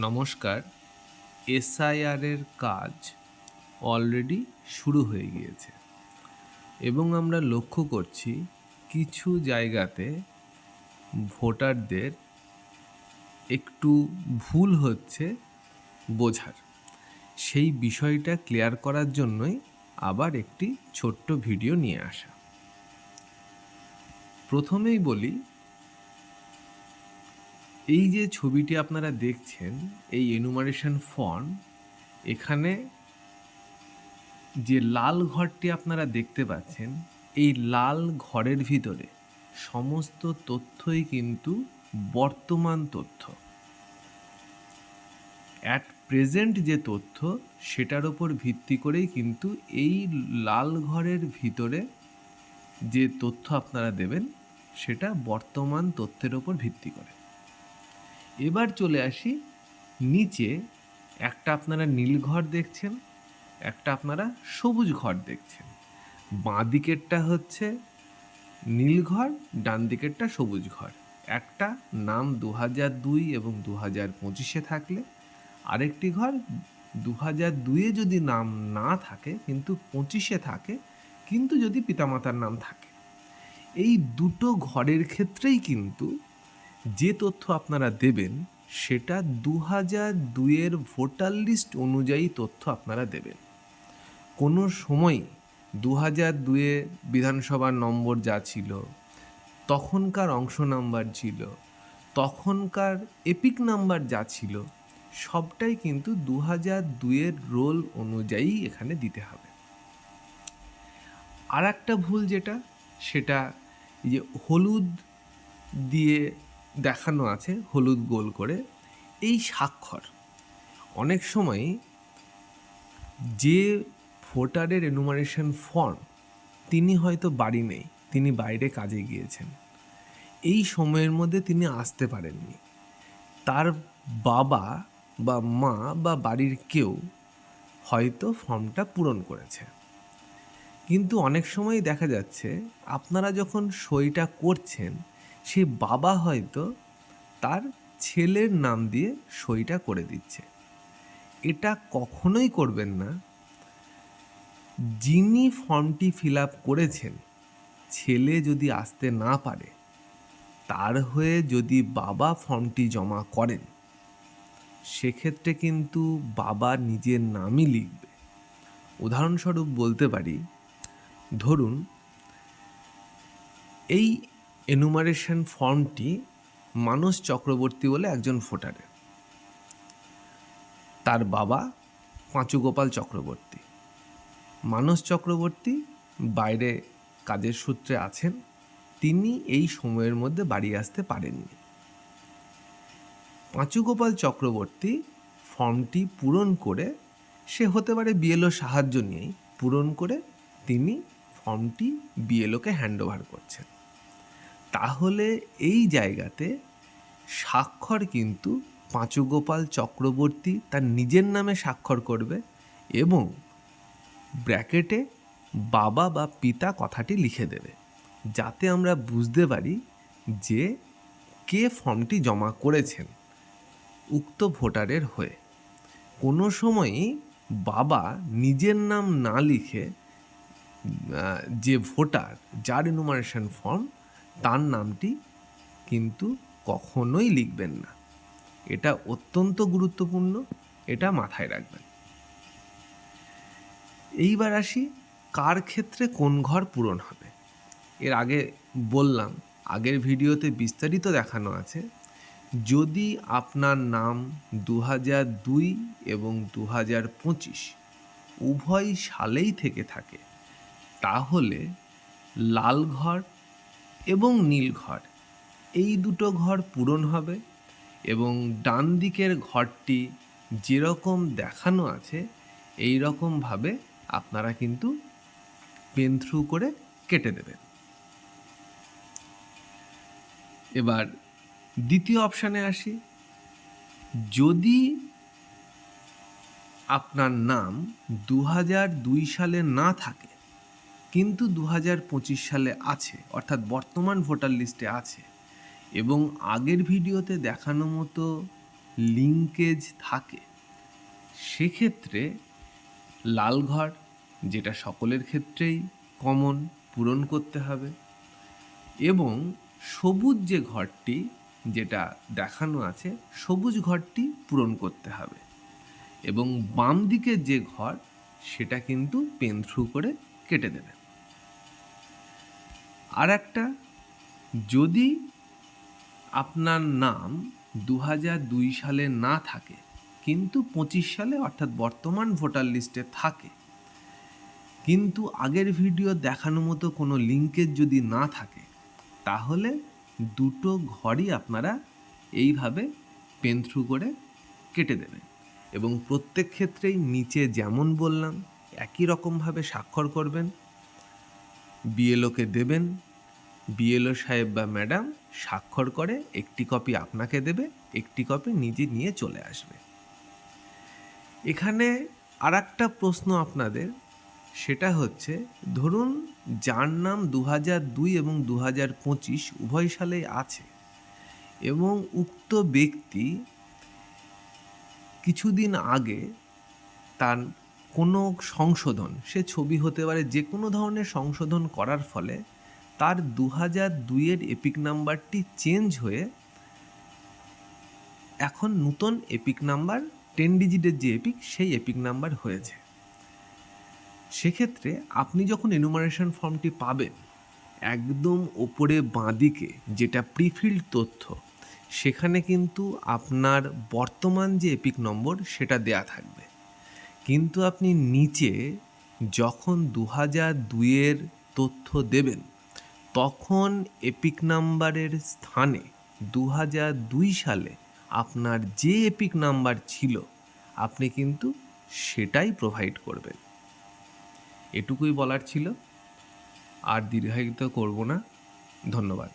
নমস্কার, এসআইআরের কাজ অলরেডি শুরু হয়ে গিয়েছে এবং আমরা লক্ষ্য করছি কিছু জায়গাতে ভোটারদের একটু ভুল হচ্ছে বোঝার। সেই বিষয়টা ক্লিয়ার করার জন্যই আবার একটি ছোট্ট ভিডিও নিয়ে আসা। প্রথমেই বলি এই যে ছবিটি আপনারা দেখছেন, এই এনুমারেশন ফর্ম এখানে যে লাল ঘরটি আপনারা দেখতে পাচ্ছেন, এই লাল ঘরের ভিতরে সমস্ত তথ্যই কিন্তু বর্তমান তথ্য। অ্যাট প্রেজেন্ট যে তথ্য, সেটার ওপর ভিত্তি করেই কিন্তু এই লাল ঘরের ভিতরে যে তথ্য আপনারা দেবেন, সেটা বর্তমান তথ্যের ওপর ভিত্তি করে। এবার চলে আসি নিচে। একটা আপনারা নীল ঘর দেখছেন, একটা আপনারা সবুজ ঘর দেখছেন। বাঁ দিকেরটা হচ্ছে নীল ঘর, ডান দিকেরটা সবুজ ঘর। একটা নাম দু হাজার দুই এবং দু হাজার পঁচিশে থাকলে। আরেকটি ঘর দু হাজার দুইয়ে যদি নাম না থাকে, কিন্তু পঁচিশে থাকে, কিন্তু যদি পিতামাতার নাম থাকে। এই দুটো ঘরের ক্ষেত্রেই কিন্তু যে তথ্য আপনারা দেবেন, সেটা দু হাজার দুইয়ের ভোটার লিস্ট অনুযায়ী তথ্য আপনারা দেবেন। কোনো সময় দু হাজার দুয়ে বিধানসভার নম্বর যা ছিল, তখনকার অংশ নাম্বার ছিল, তখনকার এপিক নাম্বার যা ছিল, সবটাই কিন্তু দু হাজার দুইয়ের রোল অনুযায়ী এখানে দিতে হবে। আর একটা ভুল যেটা, সেটা যে হলুদ দিয়ে দেখানো আছে হলুদ গোল করে এই স্বাক্ষর। অনেক সময় যে ভোটারের এনুমারেশন ফর্ম তিনি হয়তো বাড়ি নেই, তিনি বাইরে কাজে গিয়েছেন। এই সময়ের মধ্যে তিনি আসতে পারেননি। তার বাবা বা মা বা বাড়ির কেউ হয়তো ফর্মটা পূরণ করেছে। কিন্তু অনেক সময় দেখা যাচ্ছে, আপনারা যখন সইটা করছেন সে বাবা হয়তো তার ছেলের নাম দিয়ে সইটা করে দিচ্ছে। এটা কখনোই করবেন না। যিনি ফর্মটি ফিল আপ করেছেন, ছেলে যদি আসতে না পারে, তার হয়ে যদি বাবা ফর্মটি জমা করেন, সেক্ষেত্রে কিন্তু বাবা নিজের নামই লিখবে। উদাহরণস্বরূপ বলতে পারি, ধরুন, এই এনুমারেশন ফর্মটি মানস চক্রবর্তী বলে একজন ভোটারের। তার বাবা পাঁচুগোপাল চক্রবর্তী। মানস চক্রবর্তী বাইরে কাজের সূত্রে আছেন, তিনি এই সময়ের মধ্যে বাড়ি আসতে পারেননি। পাঁচুগোপাল চক্রবর্তী ফর্মটি পূরণ করে, সে হতে পারে বিএলও সাহায্য নিয়েই পূরণ করে তিনি ফর্মটি বিএলওকে হ্যান্ডওভার করছেন। তাহলে এই জায়গাতে স্বাক্ষর কিন্তু পাঁচুগোপাল চক্রবর্তী তার নিজের নামে স্বাক্ষর করবে এবং ব্র্যাকেটে বাবা বা পিতা কথাটি লিখে দেবে, যাতে আমরা বুঝতে পারি যে কে ফর্মটি জমা করেছেন উক্ত ভোটারের হয়ে। কোনো সময়ই বাবা নিজের নাম না লিখে যে ভোটার, যার এনুমারেশন ফর্ম তার নামটি কিন্তু কখনোই লিখবেন না। এটা অত্যন্ত গুরুত্বপূর্ণ, এটা মাথায় রাখবেন। এইবার আসি, কার ক্ষেত্রে কোন ঘর পূরণ হবে? এর আগে বললাম, আগের ভিডিওতে বিস্তারিত দেখানো আছে। যদি আপনার নাম দু দুই এবং দু পঁচিশ উভয় সালেই থেকে থাকে, তাহলে লাল ঘর এবং নীল ঘর। এই দুটো ঘর পূরণ হবে এবং ডান দিকের ঘরটি যেরকম দেখানো আছে এই রকমভাবে আপনারা কিন্তু পেন থ্রু করে কেটে দেবেন। এবার দ্বিতীয় অপশানে আসি। যদি আপনার নাম দু হাজার দুই সালে না থাকে কিন্তু দু হাজার পঁচিশ সালে আছে, অর্থাৎ বর্তমান ভোটার লিস্টে আছে। এবং আগের ভিডিওতে দেখানো মতো লিঙ্কেজ থাকে। সেক্ষেত্রে লালঘর, যেটা সকলের ক্ষেত্রেই কমন, পূরণ করতে হবে। এবং সবুজ যে ঘরটি, যেটা দেখানো আছে, সবুজ ঘরটি পূরণ করতে হবে। এবং বাম দিকের যে ঘর, সেটা কিন্তু পেন থ্রু করে কেটে দেবেন। আর একটা যদি আপনার নাম দু দুই সালে না থাকে, কিন্তু পঁচিশ সালে অর্থাৎ বর্তমান ভোটার লিস্টে থাকে, কিন্তু আগের ভিডিও দেখানো মতো কোনো লিঙ্কেজ যদি না থাকে, তাহলে দুটো ঘরই আপনারা এইভাবে পেন থ্রু করে কেটে দেবেন। এবং প্রত্যেক ক্ষেত্রেই নিচে যেমন বললাম, একই রকমভাবে স্বাক্ষর করবেন। বিএলওকে দেবেন, বিএলও সাহেব বা ম্যাডাম স্বাক্ষর করে একটি কপি আপনাকে দেবে, একটি কপি নিজে নিয়ে চলে আসবে। এখানে আর একটা প্রশ্ন আপনাদের, সেটা হচ্ছে, ধরুন যার নাম দু দুই এবং দু পঁচিশ উভয় সালেই আছে এবং উক্ত ব্যক্তি কিছুদিন আগে তার কোনো সংশোধন, সে ছবি হতে পারে যে কোনো ধরনের সংশোধন করার ফলে তার দু হাজার দুইয়ের এপিক নাম্বারটি চেঞ্জ হয়ে এখন নূতন এপিক নাম্বার টেন ডিজিটের যে এপিক সেই এপিক নাম্বার হয়েছে। সেক্ষেত্রে আপনি যখন এনুমারেশন ফর্মটি পাবেন, একদম ওপরে বাঁদিকে যেটা প্রিফিল্ড তথ্য, সেখানে কিন্তু আপনার বর্তমান যে এপিক নম্বর সেটা দেয়া থাকবে। কিন্তু আপনি নিচে যখন দু হাজার দুইয়ের তথ্য দেবেন, তখন এপিক নাম্বারের স্থানে দু হাজার দুই সালে আপনার যে এপিক নাম্বার ছিল, আপনি কিন্তু সেটাই প্রোভাইড করবেন। এটুকুই বলার ছিল। আর দীর্ঘায়িত করব না। ধন্যবাদ।